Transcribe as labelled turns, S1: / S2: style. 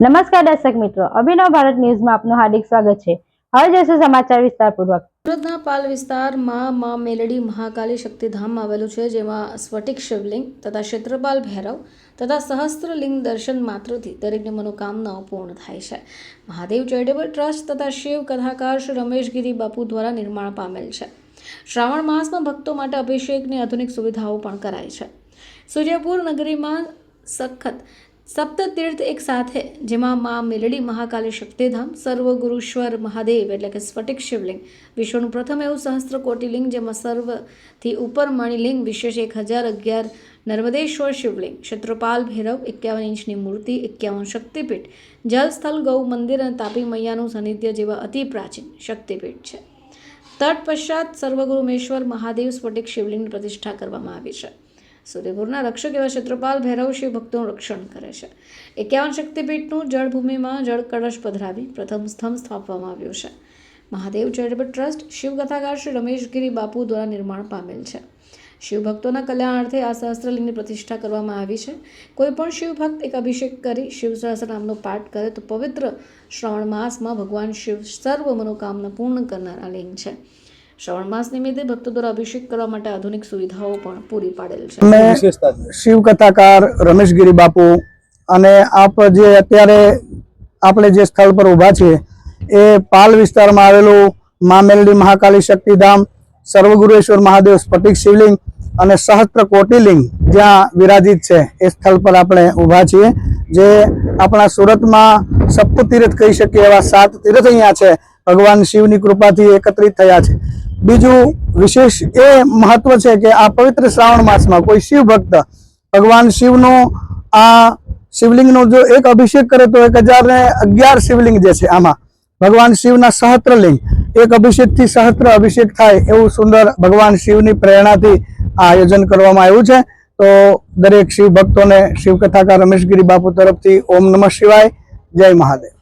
S1: નમસ્કાર દર્શક મિત્રો, અભિનવ ભારત ન્યૂઝમાં આપનું હાર્દિક સ્વાગત છે. હવે જોઈશું સમાચાર વિસ્તારપૂર્વક.
S2: સુરતના પાલ વિસ્તારમાં મા મેલડી મહાકાલી શક્તિધામ આવેલું છે, જેમાં સ્ફટિક શિવલિંગ તથા ક્ષેત્રપાલ ભૈરવ તથા સહસ્ત્રલિંગ દર્શન માત્રથી દરેકની મનોકામનાઓ પૂર્ણ થાય છે. મહાદેવ ચેરિટેબલ ટ્રસ્ટ તથા શિવ કથાકાર શ્રી રમેશગીરી બાપુ દ્વારા નિર્માણ પામેલ છે. શ્રાવણ માસમાં ભક્તો માટે અભિષેકની આધુનિક સુવિધાઓ પણ કરાય છે. સૂર્યપુર નગરીમાં સખત સપ્તતીર્થ એક સાથે જેમાં મા મેલડી મહાકાલી શક્તિધામ સર્વગુરુશ્વર મહાદેવ એટલે કે સ્ફટિક શિવલિંગ, વિશ્વનું પ્રથમ એવું સહસ્ત્ર કોટિલિંગ જેમાં સર્વથી ઉપર મણિલિંગ વિશેષ એક હજાર અગિયાર નર્મદેશ્વર શિવલિંગ, ક્ષેત્રપાલ ભૈરવ એકાવન ઇંચની મૂર્તિ એકાવન શક્તિપીઠ, જલસ્થલ ગૌ મંદિર અને તાપી મૈયાનું સાનિધ્ય જેવા અતિ પ્રાચીન શક્તિપીઠ છે. તટ પશ્ચાત સર્વગુરુમેશ્વર મહાદેવ સ્ફટિક શિવલિંગની પ્રતિષ્ઠા કરવામાં આવી છે. સૂર્યપુરના રક્ષક એવા ક્ષેત્રપાલ ભૈરવ શિવ ભક્તોનું રક્ષણ કરે છે. એકાવન શક્તિપીઠનું જળભૂમિમાં જળ કળશ પધરાવી પ્રથમ સ્તંભ સ્થાપવામાં આવ્યો છે. મહાદેવ ચેરિટેબલ ટ્રસ્ટ શિવકથાકાર શ્રી રમેશગીરી બાપુ દ્વારા નિર્માણ પામેલ છે. શિવભક્તોના કલ્યાણાર્થે આ સહસ્ત્રલિંગની પ્રતિષ્ઠા કરવામાં આવી છે. કોઈ પણ શિવ ભક્ત એક અભિષેક કરી શિવ સહસ્રનામનો પાઠ કરે તો પવિત્ર શ્રાવણ માસમાં ભગવાન શિવ સર્વ મનોકામના પૂર્ણ કરનાર આ લિંગ છે. શ્રાવણ માસ નિમિત્તે ભક્તો દ્વારા અભિષેક કરવા માટે આધુનિક સુવિધાઓ પણ પૂરી પાડેલ છે.
S3: અમે શિવ કથાકાર રમેશગીરી બાપુ અને આપ જે અત્યારે આપણે જે સ્થળ પર ઊભા છીએ એ પાલ વિસ્તારમાં આવેલું મા મેલડી મહાકાલી શક્તિધામ સર્વગુરેશ્વર મહાદેવ સ્ફટિક શિવલિંગ અને સહસ્ત્ર કોટિલિંગ જ્યાં વિરાજિત છે એ સ્થળ પર આપણે ઊભા છીએ જે આપણા સુરતમાં સપ્તતીર્થ કહી શકીએ એવા સાત તીર્થ અહીંયા છે. ભગવાન શિવની કૃપાથી એકત્રિત થયા છે. બીજું વિશેષ એ મહત્વ છે કે આ પવિત્ર શ્રાવણ માસમાં કોઈ શિવ ભક્ત, ભગવાન શિવનો આ શિવલિંગનો જો એક અભિષેક કરે તો એક હજાર ને અગિયાર શિવલિંગ જે છે આમાં, ભગવાન શિવના સહસ્ત્રલિંગ એક અભિષેકથી સહસ્ત્ર અભિષેક થાય એવું સુંદર ભગવાન શિવની પ્રેરણાથી આ આયોજન કરવામાં આવ્યું છે. તો દરેક શિવ ભક્તોને શિવ કથાકાર રમેશગીરી બાપુ તરફથી ઓમ નમઃ શિવાય, જય મહાદેવ.